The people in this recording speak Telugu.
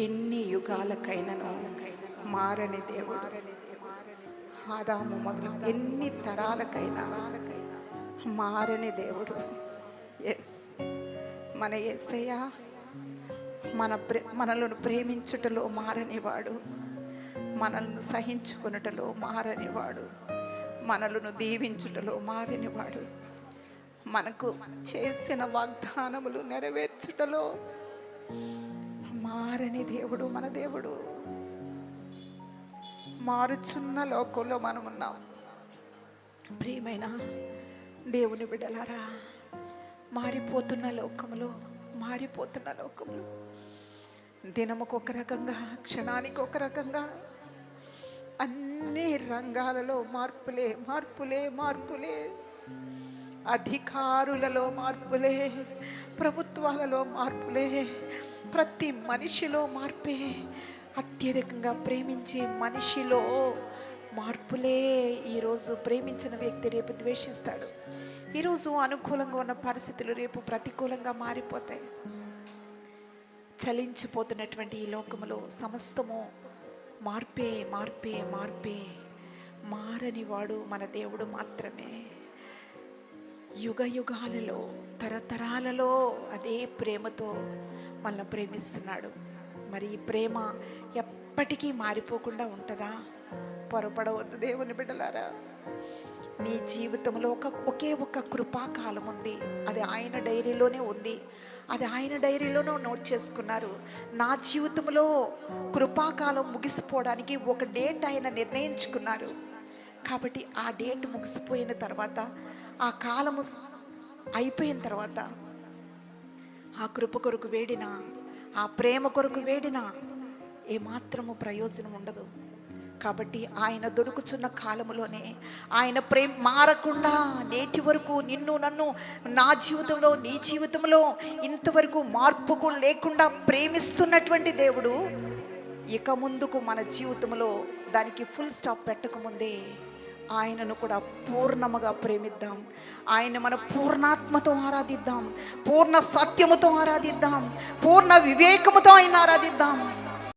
ఎన్ని యుగాలకైనను మారని దేవుడు. ఆదాము మొదలు ఎన్ని తరాలకైనా మారని దేవుడు. ఎస్ మన ఎస్సయ్య మన ప్రే మనలను ప్రేమించుటలో మారనివాడు. మనల్ని సహించుకున్నటలో మారనివాడు. మనలను దీవించుటలో మారనివాడు. మనకు చేసిన వాగ్దానములు నెరవేర్చుటలో మారని దేవుడు మన దేవుడు. మారుచున్న లోకంలో మనం ఉన్నాం. ప్రియమైన దేవుని బిడ్డలారా మారిపోతున్న లోకములో మారిపోతున్న లోకంలో. దినముకు ఒక రకంగా క్షణానికి ఒక రకంగా అన్ని రంగాలలో మార్పులే మార్పులే మార్పులే. అధికారులలో మార్పులే ప్రభుత్వాలలో మార్పులే ప్రతి మనిషిలో మార్పే అత్యధికంగా ప్రేమించే మనిషిలో మార్పులే. ఈరోజు ప్రేమించిన వ్యక్తి రేపు ద్వేషిస్తాడు. ఈరోజు అనుకూలంగా ఉన్న పరిస్థితులు రేపు ప్రతికూలంగా మారిపోతాయి. చలించిపోతున్నటువంటి ఈ లోకములో సమస్తము మార్పే మార్పే మార్పే. మారని వాడు మన దేవుడు మాత్రమే. యుగ యుగాలలో తరతరాలలో అదే ప్రేమతో మనల్ని ప్రేమిస్తున్నాడు. మరి ఈ ప్రేమ ఎప్పటికీ మారిపోకుండా ఉంటుందా? పొరపడవద్దు దేవుని బిడ్డలారా. నీ జీవితంలో ఒక ఒకే ఒక కృపాకాలం ఉంది. అది ఆయన డైరీలోనే ఉంది. అది ఆయన డైరీలోనూ నోట్ చేసుకున్నారు. నా జీవితంలో కృపాకాలం ముగిసిపోవడానికి ఒక డేట్ ఆయన నిర్ణయించుకున్నారు. కాబట్టి ఆ డేట్ ముగిసిపోయిన తర్వాత ఆ కాలము అయిపోయిన తర్వాత ఆ కృప కొరకు వేడిన ఆ ప్రేమ కొరకు వేడిన ఏమాత్రము ప్రయోజనం ఉండదు. కాబట్టి ఆయన దొరుకుచున్న కాలములోనే ఆయన ప్రేమ మారకుండా నేటి వరకు నిన్ను నన్ను నా జీవితంలో నీ జీవితంలో ఇంతవరకు మార్పుకు లేకుండా ప్రేమిస్తున్నటువంటి దేవుడు ఇక ముందుకు మన జీవితంలో దానికి ఫుల్ స్టాప్ పెట్టకముందే ఆయనను కూడా పూర్ణముగా ప్రేమిద్దాం. ఆయన మన పూర్ణాత్మతో ఆరాధిద్దాం. పూర్ణ సత్యముతో ఆరాధిద్దాం. పూర్ణ వివేకముతో ఆయన ఆరాధిద్దాం.